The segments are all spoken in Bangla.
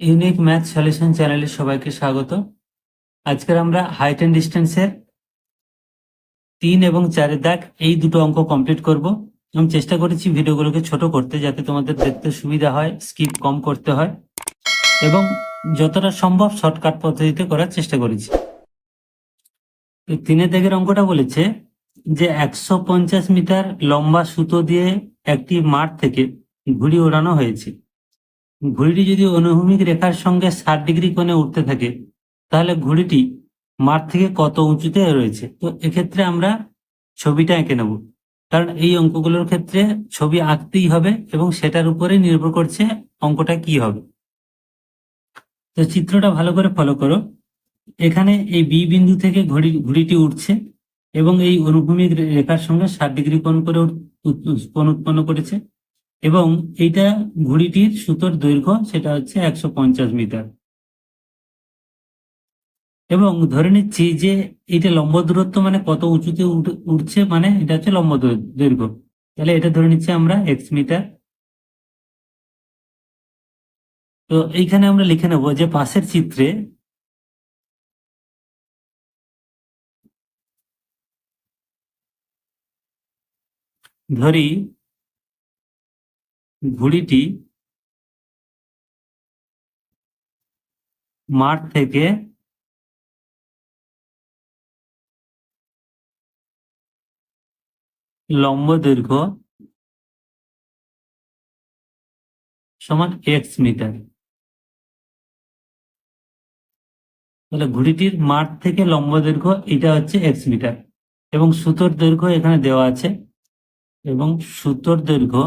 ইউনিক ম্যাথ সলিউশন চ্যানেলে সবাইকে স্বাগত। আজকের আমরা হাইট অ্যান্ড ডিস্টেন্সের তিন এবং চারের দাগ এই দুটো অঙ্ক কমপ্লিট করব। আমি চেষ্টা করেছি ভিডিওগুলোকে ছোট করতে যাতে তোমাদের দেখতে সুবিধা হয়, স্কিপ কম করতে হয়। এবং যতটা সম্ভব শর্টকাট পদ্ধতিতে করার চেষ্টা করেছি। তিনের দাগের অঙ্কটা বলেছে যে একশো পঞ্চাশ মিটার লম্বা সুতো দিয়ে একটি মাঠ থেকে ঘুড়ি ওড়ানো হয়েছে। ঘুড়িটি যদি অনুভূমিক রেখার সঙ্গে ষাট ডিগ্রি কোণে উঠতে থাকে, তাহলে ঘুড়িটি মাঠ থেকে কত উঁচুতে রয়েছে? তো এক্ষেত্রে আমরা ছবিটা এঁকে নেব। কারণ এই অঙ্কগুলোর ক্ষেত্রে ছবি আঁকতেই হবে এবং সেটার উপরে নির্ভর করছে অঙ্কটা কি হবে। তো চিত্রটা ভালো করে ফলো করো। এখানে এই বি বিন্দু থেকে ঘড়ি, ঘুড়িটি উঠছে এবং এই অনুভূমিক রেখার সঙ্গে ষাট ডিগ্রি কোণ করে কোণ উৎপন্ন করেছে। এবং এইটা ঘুড়িটির সুতোর দৈর্ঘ্য সেটা হচ্ছে একশো পঞ্চাশ মিটার। এবং ধরে নিচ্ছি যে এটা লম্ব দূরত্ব মানে কত উঁচুতে উঠ- উঠছে মানে এটা হচ্ছে লম্ব দৈর্ঘ্য। তাহলে এটা ধরে নিচ্ছি আমরা এক্স মিটার। তো এইখানে আমরা লিখে নেব যে পাশের চিত্রে ধরি ঘুড়িটি মাঠ থেকে লম্ব দৈর্ঘ্য সমান এক্স মিটার। তাহলে ঘুড়িটির মাঠ থেকে লম্ব দৈর্ঘ্য এটা হচ্ছে এক্স মিটার এবং সুতোর দৈর্ঘ্য এখানে দেওয়া আছে এবং সুতোর দৈর্ঘ্য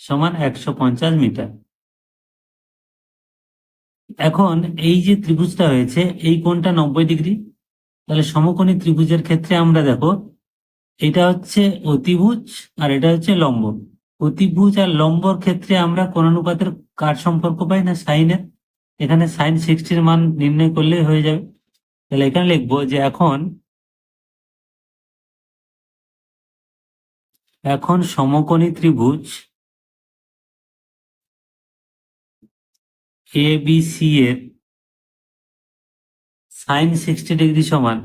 সমান একশো পঞ্চাশ মিটার। এখন এই যে ত্রিভুজটা হয়েছে, এই কোণটা নব্বই ডিগ্রি, তাহলে সমকোণী ত্রিভুজের ক্ষেত্রে আমরা দেখো, এটা হচ্ছে অতিভুজ আর এটা হচ্ছে লম্ব। অতিভুজ আর লম্বর ক্ষেত্রে আমরা কোন অনুপাতের কার সম্পর্ক পাই না? সাইনের। এখানে সাইন সিক্সটির মান নির্ণয় করলেই হয়ে যাবে। তাহলে এখানে লিখব যে এখন এখন সমকোণী ত্রিভুজ এ বি সি এর সাইন সিক্সটি ডিগ্রি সমান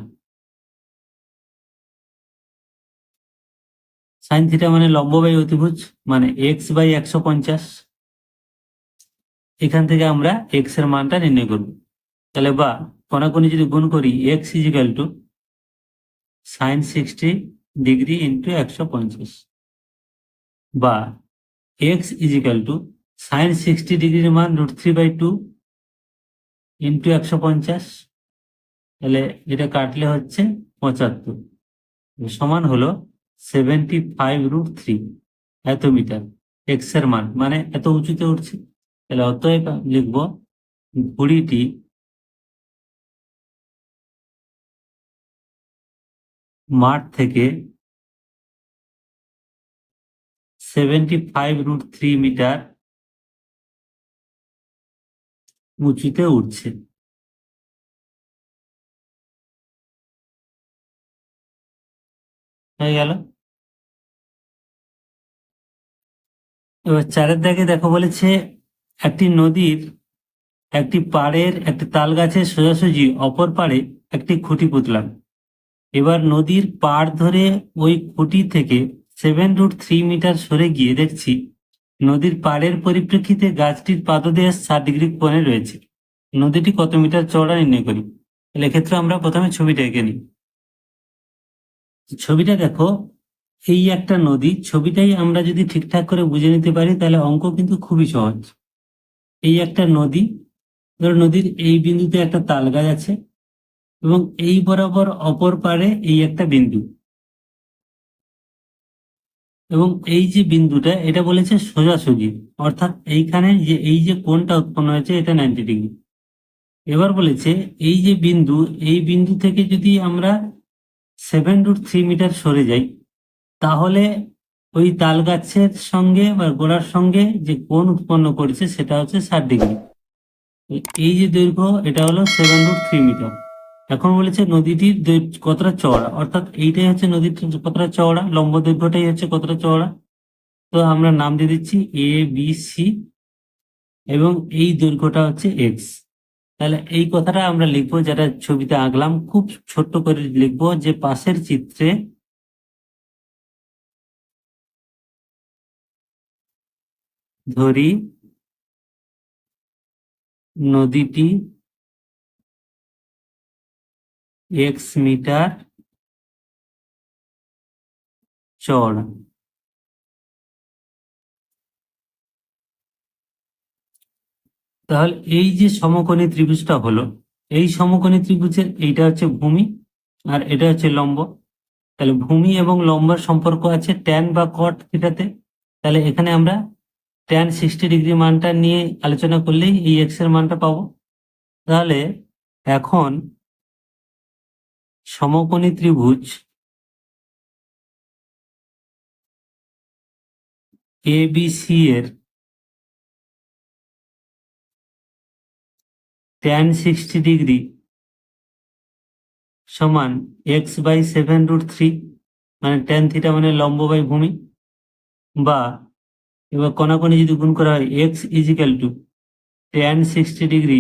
সাইন থিটা মানে লম্ব বাই অতিভুজ মানে এক্স বাই একশো পঞ্চাশ। এখান থেকে আমরা এক্সের মানটা নির্ণয় করব। তাহলে বা কোনাকুনি যদি গুণ করি X equal to sine sixty degree into একশো পঞ্চাশ। বা X equal to sine sixty ডিগ্রির মান root three by two into একশো পঞ্চাশ, তাহলে এটা কাটলে হচ্ছে পঁচাত্তর। সমান হলো সেভেন্টি ফাইভ রুট থ্রি এত মিটার এক্সের মান মানে এত উঁচুতে উঠছে। তাহলে অতএব লিখব ঘুড়িটি মাঠ থেকে seventy five root three metre উঁচুতে উঠছে হয়ে গেল। এবার চারের দাগে দেখো বলেছে, একটি নদীর, একটি পাড়ের, একটি তাল গাছের সোজাসুজি অপর পাড়ে একটি খুঁটি পুতলাম। এবার নদীর পাড় ধরে ওই খুঁটি থেকে সেভেন রুট থ্রি মিটার সরে গিয়ে দেখছি নদীর পাড়ের পরিপ্রেক্ষিতে গাছটির পাদদেশ ষাট ডিগ্রি কোণে রয়েছে। নদীটি কত মিটার চওড়া নির্ণয় করি? তাহলে এক্ষেত্রে আমরা প্রথমে ছবিটা এঁকে নিই। ছবিটা দেখো, এই একটা নদী, ছবিটাই আমরা যদি ঠিকঠাক করে বুঝে নিতে পারি, তাহলে অঙ্ক কিন্তু খুবই সহজ। এই একটা নদী, ধরো নদীর এই বিন্দুতে একটা তাল গাছ আছে, এবং এই বরাবর অপর পারে এই একটা বিন্দু। এবং এই যে বিন্দুটা, এটা বলেছে সোজাসুজি অর্থাৎ এইখানে যে, এই যে কোণটা উৎপন্ন হয়েছে, এটা নাইনটি ডিগ্রি এবার বলেছে, এই যে বিন্দু, এই বিন্দু থেকে যদি আমরা সেভেন রুট থ্রি মিটার সরে যাই, তাহলে ওই তাল গাছের সঙ্গে বা গোড়ার সঙ্গে যে কোণ উৎপন্ন করেছে, সেটা হচ্ছে ষাট ডিগ্রি এই যে দৈর্ঘ্য, এটা হলো সেভেন রুট থ্রি মিটার এখন বলেছে নদীটির কতটা চওড়া? অর্থাৎ এইটাই হচ্ছে নদীর কতটা চওড়া? লম্ব দৈর্ঘ্যটাই হচ্ছে কতটা চওড়া? তো আমরা নাম দিয়ে দিচ্ছি এ বি সি এবং এই দৈর্ঘ্যটা হচ্ছে এক্স তাহলে এই কথাটা আমরা লিখব, যেটা ছবিতে আঁকলাম। খুব ছোট্ট করে লিখব যে পাশের চিত্রে ধরি, নদীটি এক্স মিটার চওড়া। তাহলে এই যে সমকোণী ত্রিভুজটা হলো, এই সমকোণী ত্রিভুজের এইটা হচ্ছে ভূমি আর এটা হচ্ছে লম্ব। তাহলে ভূমি এবং লম্বের সম্পর্ক আছে ট্যান বা কট থিটাতে তাহলে এখানে আমরা ট্যান সিক্সটি ডিগ্রি মানটা নিয়ে আলোচনা করলেই এই এক্সের মানটা পাবো। তাহলে এখন সমকোণী ত্রিভুজ এবিসি এর ট্যান সিক্সটি ডিগ্রি সমান X by seven root three মানে ট্যান থিটা মানে লম্ব বাই ভূমি, বা এবার কোনাকোনি যদি গুণ করা হয় X equal to tan sixty degree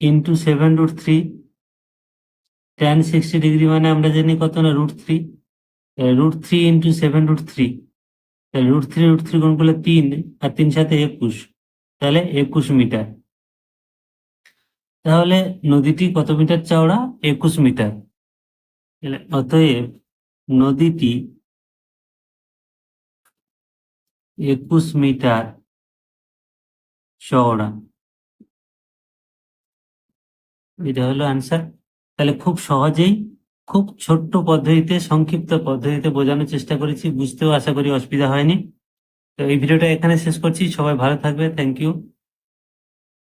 into seven root three tan sixty degree মানে আমরা জানি কত না root three root three into seven root three তাহলে রুট থ্রি রুট থ্রি গুণ করলে তিন, আর তিন সাথে একুশ, তাহলে একুশ মিটার। তাহলে নদীটি কত মিটার চওড়া? একুশ মিটার। অতএব নদীটি একুশ মিটার চওড়া। এটা হলো আনসার তাহলে খুব সহজেই খুব ছোট্ট পদ্ধতিতে, সংক্ষিপ্ত পদ্ধতিতে বোঝানোর চেষ্টা করেছি। বুঝতেও আশা করি অসুবিধা হয়নি। তো এই ভিডিওটা এখানে শেষ করছি। সবাই ভালো থাকবে। Thank you